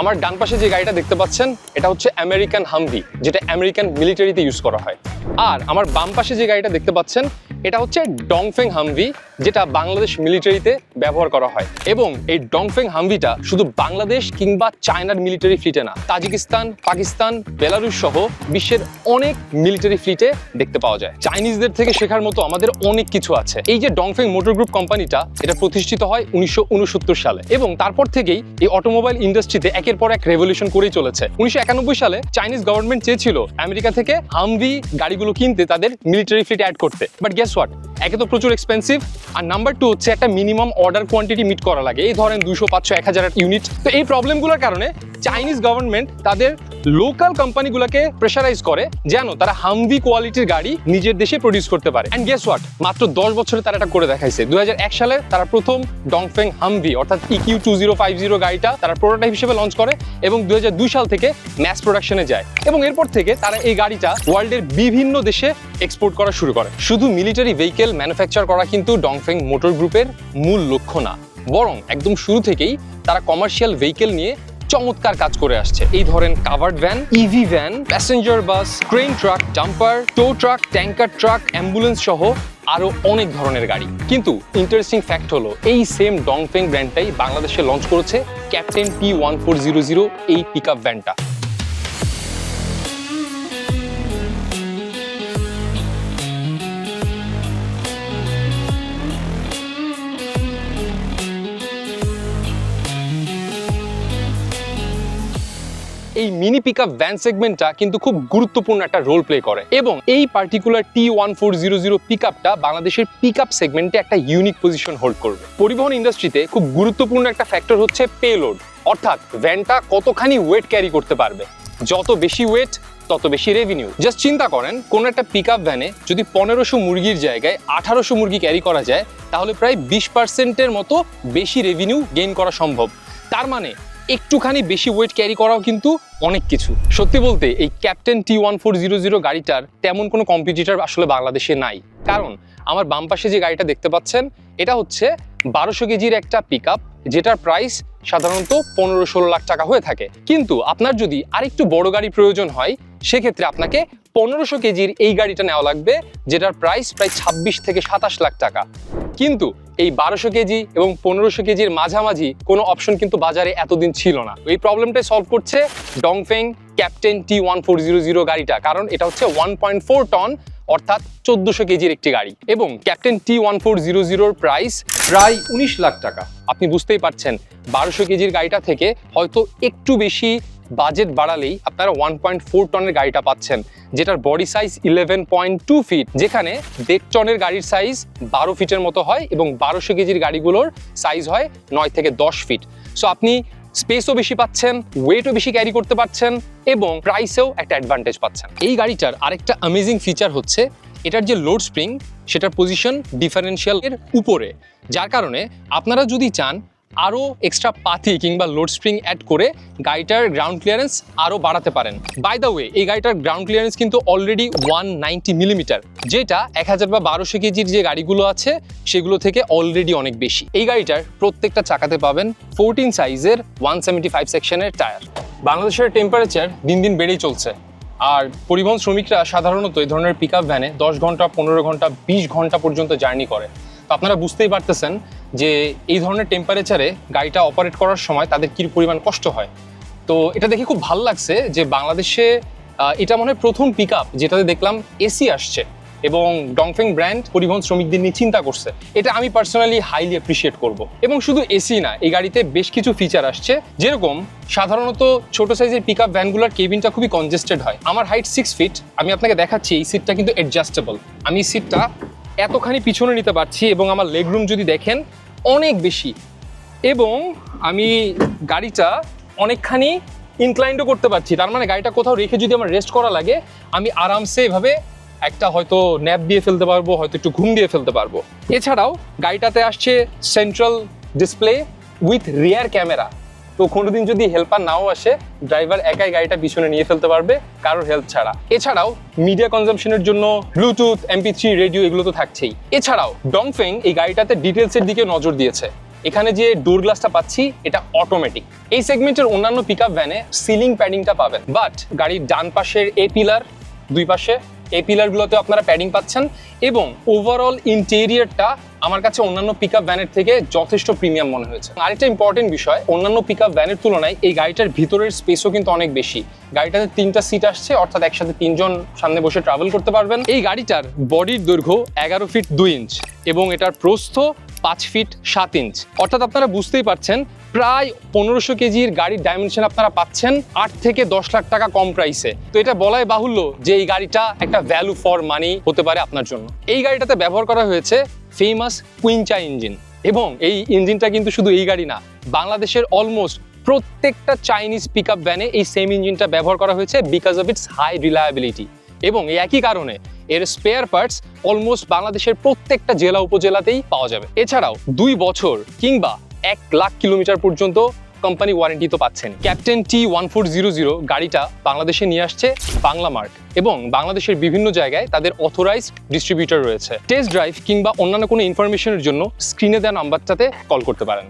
আমার ডান পাশে যে গাড়িটা দেখতে পাচ্ছেন, এটা হচ্ছে আমেরিকান হামভি যেটা আমেরিকান মিলিটারিতে ইউজ করা হয়। আর আমার বাম পাশে যে গাড়িটা দেখতে পাচ্ছেন, এটা হচ্ছে ডংফেং হামভি যেটা বাংলাদেশ মিলিটারিতে ব্যবহার করা হয়। এবং এই ডংফেং হামভিটা শুধু বাংলাদেশ কিংবা চায়নার মিলিটারি ফ্লিটে না, তাজিকিস্তান, পাকিস্তান বেলারুস সহ বিশ্বের অনেক মিলিটারি ফ্লিটে দেখতে পাওয়া যায়। চাইনিজদের থেকে শেখার মতো আমাদের অনেক কিছু আছে। এই যে ডংফেং মোটর গ্রুপ কোম্পানিটা, এটা প্রতিষ্ঠিত হয় উনিশশো উনসত্তর সালে এবং তারপর থেকেই এই অটোমোবাইল ইন্ডাস্ট্রিতে একের পর এক রেভলিউশন করেই চলেছে। উনিশশো একানব্বই সালে চাইনিজ গভর্নমেন্ট চেয়েছিল আমেরিকা থেকে হামভি গাড়িগুলো কিনতে তাদের মিলিটারি ফ্লিট অ্যাড করতে। বাট গেস হোয়াট একে তো প্রচুর এক্সপেন্সিভ আর নাম্বার টু হচ্ছে একটা মিনিমাম অর্ডার কোয়ান্টিটি মিট করা লাগে। এই ধরেন দুশো পাঁচশো, এক হাজার ইউনিট তো এই প্রবলেমগুলোর কারণে চাইনিজ গভর্নমেন্ট তাদের লোকাল কোম্পানিগুলোকে প্রেশারাইজ করে, যেন তারা হামভি কোয়ালিটির গাড়ি নিজের দেশে প্রডিউস করতে পারে। অ্যান্ড গেস হোয়াট মাত্র দশ বছরে তারা এটা করে দেখাইছে। দুই হাজার এক সালে তারা প্রথম ডংফেং হামভি অর্থাৎ EQ two zero five zero গাড়িটা তারা প্রোটোটাইপ হিসেবে লঞ্চ করে এবং দুই হাজার দুই সাল থেকে ম্যাস প্রোডাকশনে যায়। এবং এরপর থেকে তারা এই গাড়িটা ওয়ার্ল্ডের বিভিন্ন দেশে এক্সপোর্ট করা শুরু করে। শুধু মিলিটারি ভেহিকেল ম্যানুফ্যাকচার করা কিন্তু ডংফেং মোটর গ্রুপের মূল লক্ষ্য না। বরং একদম শুরু থেকেই তারা কমার্শিয়াল ভেহিকেল নিয়ে চমৎকার কাজ করে আসছে। এই ধরেন covered van EV van passenger bus crane truck dumper tow truck tanker truck ambulance সহ আরও অনেক ধরনের গাড়ি। কিন্তু ইন্টারেস্টিং ফ্যাক্ট হলো, এই সেম ডংফেং ব্র্যান্ডটাই বাংলাদেশে লঞ্চ করেছে captain P one four zero zero এই পিক আপ ভ্যানটা এই মিনি পিক আপ ভ্যান সেগমেন্টটা কিন্তু খুব গুরুত্বপূর্ণ একটা রোল প্লে করে। এবং এই particular T one four zero zero pick আপটা বাংলাদেশের পিক আপ সেগমেন্টে একটা ইউনিক পজিশন হোল্ড করবে। পরিবহন ইন্ডাস্ট্রিতে খুব গুরুত্বপূর্ণ একটা ফ্যাক্টর হচ্ছে পেলোড অর্থাৎ ভ্যানটা কতখানি ওয়েট ক্যারি করতে পারবে? যত বেশি ওয়েট তত বেশি রেভিনিউ জাস্ট চিন্তা করেন, কোন একটা পিক আপ ভ্যানে যদি পনেরোশো মুরগির জায়গায় আঠারোশো মুরগি ক্যারি করা যায়, তাহলে প্রায় বিশ পার্সেন্টের মতো বেশি রেভিনিউ গেইন করা সম্ভব। তার মানে একটুখানি বেশি ওয়েট ক্যারি করাও কিন্তু অনেক কিছু। সত্যি বলতে, এই Captain T one four zero zero গাড়িটার তেমন কোনো কম্পিটিটার আসলে বাংলাদেশে নাই। কারণ, আমার বাম পাশে যে গাড়িটা দেখতে পাচ্ছেন, এটা হচ্ছে বারোশো কেজির একটা পিক যেটার প্রাইস সাধারণত পনেরো ষোলো লাখ টাকা হয়ে থাকে। কিন্তু আপনার যদি আরেকটু বড় গাড়ি প্রয়োজন হয়, সেক্ষেত্রে আপনাকে পনেরোশো কেজির এই গাড়িটা নেওয়া লাগবে, যেটার প্রাইস প্রায় ছাব্বিশ থেকে সাতাশ লাখ টাকা। কিন্তু এই বারোশো কেজি এবং পনেরোশো কেজির মাঝামাঝি কোনো অপশন কিন্তু বাজারে এতদিন ছিল না। এই প্রবলেমটাই সলভ করছে Dongfeng Captain T one four zero zero গাড়িটা, কারণ এটা হচ্ছে ওয়ান পয়েন্ট ফোর টন অর্থাৎ চোদ্দশো কেজির একটি গাড়ি। এবং Captain T one four zero জিরোর প্রাইস প্রায় উনিশ লাখ টাকা। আপনি বুঝতেই পারছেন, বারোশো কেজির গাড়িটা থেকে হয়তো একটু বেশি বাজেট বাড়ালেই আপনারা ওয়ান পয়েন্ট ফোর টনের গাড়িটা পাচ্ছেন, যেটার body size eleven point two feet যেখানে দেড় টনের গাড়ির সাইজ বারো ফিটের মতো হয় এবং বারোশো কেজির গাড়িগুলোর সাইজ হয় নয় থেকে দশ ফিট সো আপনি স্পেসও বেশি পাচ্ছেন ওয়েটও বেশি ক্যারি করতে পারছেন এবং প্রাইসেও একটা অ্যাডভান্টেজ পাচ্ছেন। এই গাড়িটার আরেকটা অ্যামেজিং ফিচার হচ্ছে, এটার যে লোড স্প্রিং সেটার পজিশন ডিফারেন্সিয়াল এর উপরে। যার কারণে আপনারা যদি চান আরও এক্সট্রা পাতি কিংবা লোড স্প্রিং অ্যাড করে গাড়িটার গ্রাউন্ড ক্লিয়ারেন্স আরও বাড়াতে পারেন। বাই দ্য ওয়ে এই গাড়িটার গ্রাউন্ড ক্লিয়ারেন্স কিন্তু অলরেডি ওয়ান নাইনটি মিলিমিটার যেটা এক হাজার বা বারোশো কেজির যে গাড়িগুলো আছে, সেগুলো থেকে অলরেডি অনেক বেশি। এই গাড়িটার প্রত্যেকটা চাকাতে পাবেন ফোরটিন সাইজের ওয়ান সেভেন্টি ফাইভ সেকশনের টায়ার বাংলাদেশের টেম্পারেচার দিন দিন বেড়েই চলছে। আর পরিবহন শ্রমিকরা সাধারণত এই ধরনের পিক ভ্যানে দশ ঘণ্টা, পনেরো ঘণ্টা, বিশ ঘণ্টা পর্যন্ত জার্নি করে। তো আপনারা বুঝতেই পারতেছেন যে এই ধরনের টেম্পারেচারে গাড়িটা অপারেট করার সময় তাদের কী পরিমাণ কষ্ট হয়। তো এটা দেখে খুব ভালো লাগছে যে বাংলাদেশে এটা মনে হয় প্রথম পিক আপ যেটাতে দেখলাম এসি আসছে এবং ডংফেং ব্র্যান্ড পরিবহন শ্রমিকদের নিয়ে চিন্তা করছে। এটা আমি পার্সোনালি হাইলি অ্যাপ্রিসিয়েট করব। এবং শুধু এসি না, এই গাড়িতে বেশ কিছু ফিচার আসছে। যেরকম সাধারণত ছোট সাইজের পিক আপ ভ্যানগুলোর কেবিনটা খুবই কনজেস্টেড হয়। আমার হাইট সিক্স ফিট আমি আপনাকে দেখাচ্ছি, এই সিটটা কিন্তু অ্যাডজাস্টেবল আমি সিটটা এতখানি পিছনে নিতে পারছি এবং আমার লেগ রুম যদি দেখেন, অনেক বেশি। এবং আমি গাড়িটা অনেকখানি ইনক্লাইন্ডও করতে পারছি। তার মানে গাড়িটা কোথাও রেখে যদি আমার রেস্ট করা লাগে, আমি আরামসে এভাবে একটা হয়তো ন্যাপ দিয়ে ফেলতে পারব, হয়তো একটু ঘুম দিয়ে ফেলতে পারব। এছাড়াও গাড়িটাতে আসছে central display with rear camera তো কোনোদিন যদি হেল্পার নাও আসে ড্রাইভার একাই গাড়িটা পিছনে নিয়ে ফেলতে পারবে, কারোর হেল্প ছাড়া। এছাড়াও মিডিয়া কনজামশনের জন্য ব্লুটুথ এমপি থ্রি রেডিও এগুলো তো থাকছেই। এছাড়াও ডংফেং এই গাড়িটাতে ডিটেলসের দিকে নজর দিয়েছে। এখানে যে ডোর গ্লাসটা পাচ্ছি, এটা অটোমেটিক এই সেগমেন্টের অন্যান্য পিক আপ ভ্যানে সিলিং প্যাডিংটা পাবেন। বাট গাড়ির ডান পাশের এ পিলার দুই পাশে এই পিলারগুলোতে আপনারা প্যাডিং পাচ্ছেন এবং ওভারঅল ইন্টেরিয়ারটা আমার কাছে অন্যান্য পিক আপ ভ্যানের থেকে যথেষ্ট প্রিমিয়াম মনে হয়েছে। আরেকটা ইম্পর্টেন্ট বিষয়, অন্যান্য পিক আপ ভ্যানের তুলনায় এই গাড়িটার ভিতরের স্পেসও কিন্তু অনেক বেশি। গাড়িটাতে তিনটা সিট আসছে, অর্থাৎ একসাথে তিনজন সামনে বসে ট্রাভেল করতে পারবেন। এই গাড়িটার বডির দৈর্ঘ্য এগারো ফিট দুই ইঞ্চ এবং এটার প্রস্থ পাঁচ ফিট সাত ইঞ্চ অর্থাৎ আপনারা বুঝতেই পারছেন প্রায় পনেরোশো কেজির গাড়ির ডাইমেনশন আপনারা পাচ্ছেন আট থেকে দশ লাখ টাকা কম প্রাইসে তো এটা বলাই বাহুল্য যে এই গাড়িটা একটা ভ্যালু ফর মানি হতে পারে আপনার জন্য। এই গাড়িটাতে ব্যবহার করা হয়েছে ফেমাস কুইনচা ইঞ্জিন এবং এই ইঞ্জিনটা কিন্তু শুধু এই গাড়ি না, বাংলাদেশের অলমোস্ট প্রত্যেকটা চাইনিজ পিক আপ ভ্যানে এই সেম ইঞ্জিনটা ব্যবহার করা হয়েছে because of its high reliability এবং এই একই কারণে এর স্পেয়ার পার্টস অলমোস্ট বাংলাদেশের প্রত্যেকটা জেলা উপজেলাতেই পাওয়া যাবে। এছাড়াও দুই বছর কিংবা এক লাখ কিলোমিটার পর্যন্ত কোম্পানি ওয়ারেন্টি তো পাচ্ছেন। Captain T one four zero zero গাড়িটা বাংলাদেশে নিয়ে আসছে বাংলা মার্ক এবং বাংলাদেশের বিভিন্ন জায়গায় তাদের অথরাইজড ডিস্ট্রিবিউটর রয়েছে। টেস্ট ড্রাইভ কিংবা অন্যান্য কোনো ইনফরমেশনের জন্য স্ক্রিনে দেওয়া নাম্বারটাতে কল করতে পারেন।